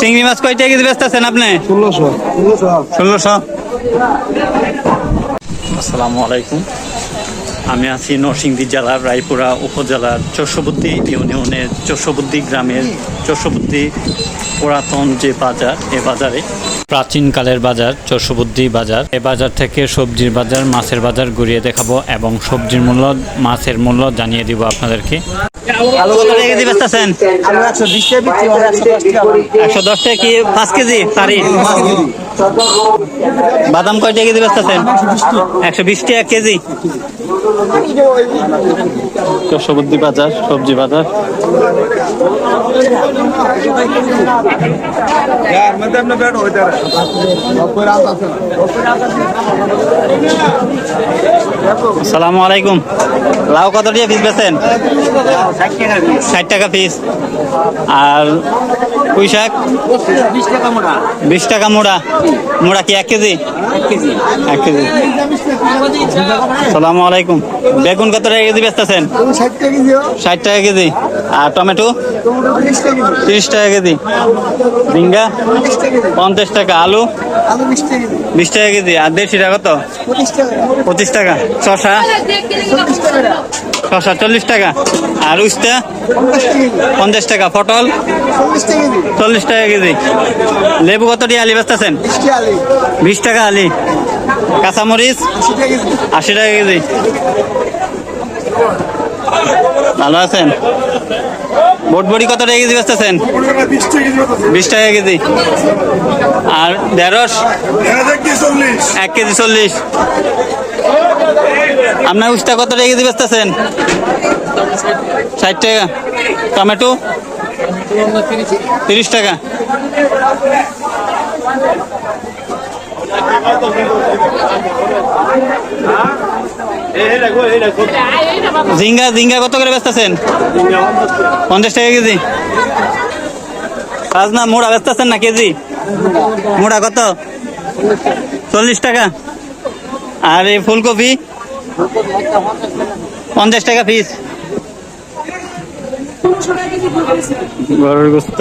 চিংড়ি মাছ কয়টা কেজি বেচতেছেন আছেন আপনি? ষোলোশো। আসসালামু আলাইকুম। আমি আছি নরসিংদী জেলার রায়পুরা উপজেলার চর্ষবুদ্ধি ইউনিয়নের চর্ষবুদ্ধি গ্রামের চর্ষবুদ্ধি পুরাতন যে বাজার এ বাজারে। প্রাচীনকালের বাজার চৌষবুদ্দি বাজার এ বাজার থেকে সবজির বাজার মাছের বাজার ঘুরিয়ে দেখাবো এবং সবজির মূল্য মাছের মূল্য জানিয়ে দিব আপনাদেরকে। আলু কত টাকা কেজি বেচতেছেন? আলু একশো বিশ টাকা একশো দশ টাকা কি পাঁচ কেজি? সারি বাদাম কয় টাকা কেজি বেচতেছেন? একশো বিশ টাকা কেজি। চৌষবুদ্দি বাজার সবজি বাজার। यार मतलब अपने बैठ होता है कोई रात आता আসসালামু আলাইকুম লাউ কত টাকা পিস বেচেন ষাট টাকা পিস আর পুঁই শাক বিশ টাকা মোটা বিশ টাকা মোড়া মোড়া কি এক কেজি এক কেজি সালামু আলাইকুম বেগুন কত টাকা কেজি বেচতেছেন ষাট টাকা দিও ষাট টাকা কেজি আর টমেটো টমেটো বিশ টাকা তিরিশ টাকা কেজি। ঝিঙ্গা পঞ্চাশ টাকা। আলু, বিশ টাকা কেজি। আর দেড়শিটা কত? পঁচিশ টাকা। টাকা শশা টাকা শশা চল্লিশ টাকা। আর উস্তা, পঞ্চাশ টাকা। পটল, চল্লিশ টাকা টাকা কেজি। লেবু কত দিয়ে আলি বেচতেছেন? বিশ টাকা আলি। টাকা কাঁচামরিচ টাকা আশি টাকা কেজি। ভালো আছেন? বটবড়ি কত টাকা কেজি বেচতেছেন? বিশ টাকা কেজি। আর ঢেঁড়স? এক কেজি চল্লিশ। আপনার উস্তা কত টাকা কেজি বেচতেছেন? ষাট টাকা। টমেটো? তিরিশ টাকা। ঝিঙ্গা ঝিঙ্গা কত করে বেচতেছেন? পঞ্চাশ টাকা কেজি। রাজনা, মোড়া বেচতেছেন না কেজি? মোড়া কত? চল্লিশ টাকা। আর এই ফুলকপি? পঞ্চাশ টাকা পিস গরুর গুস্ত।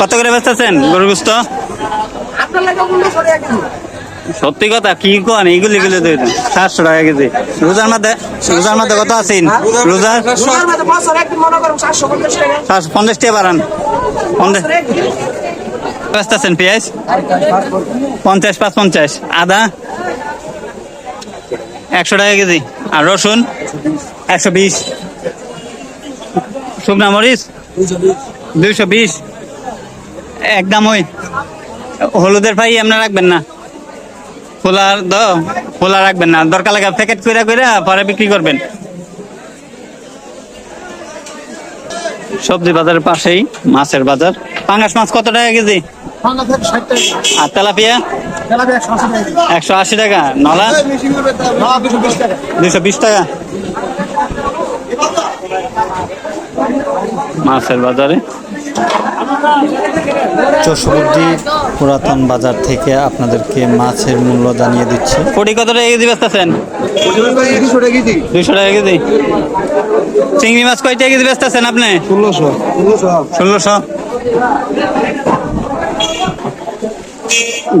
কত করে বেচতেছেন গরুর গুস্ত? সত্যি কথা, কি কোন এইগুলি গুলো তো সাতশো টাকা কেজি। রোজার মধ্যে রোজার মধ্যে কত আছেন রোজার সাতশো পঞ্চাশ টাকা বাড়ান। পঞ্চাশ বেচতেছেন পেঁয়াজ? পঞ্চাশ পাঁচ পঞ্চাশ। আদা? একশো টাকা কেজি। আর রসুন? একশো বিশ। শুকনা মরিচ? দুইশো বিশ। একদম ওই। হলুদের পাই আপনার রাখবেন না? খোলার দ রাখবেন না। দরকার লাগে প্যাকেট করে করে পরে বিক্রি করবেন। সবজি বাজারের পাশেই মাছের বাজার। পাঙ্গাস মাছ কত টাকা কেজি? আর তেলাপিয়া? একশো আশি টাকা। নলা? দুশো বিশ টাকা। মাছের বাজারে চৌষট্টি পুরাতন বাজার থেকে আপনাদেরকে মাছের মূল্য জানিয়ে দিচ্ছি। কোটি কত টাকা কেজি বেচতেছেন দুশো টাকা কেজি। দুইশো টাকা কেজি। চিংড়ি মাছ কয় টাকা কেজি বেচতেছেন আপনি? ষোলোশো ষোলোশো ষোলোশো।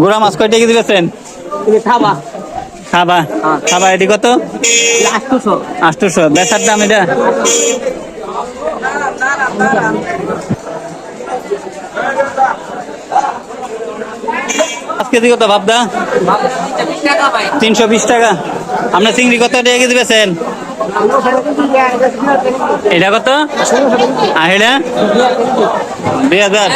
গুড়া মাছ কয় টাকা কেজি বেচেন খাবা খাবা খাবা এটি কত? আটশোশো। আটশোশো। বেচার দাম এটা পাঁচ কেজি কত ভাবদা? তিনশো বিশ টাকা। আপনার চিংড়ি কত টাকা কেজি বেছেন এটা কত? আর এটা? দুই হাজার।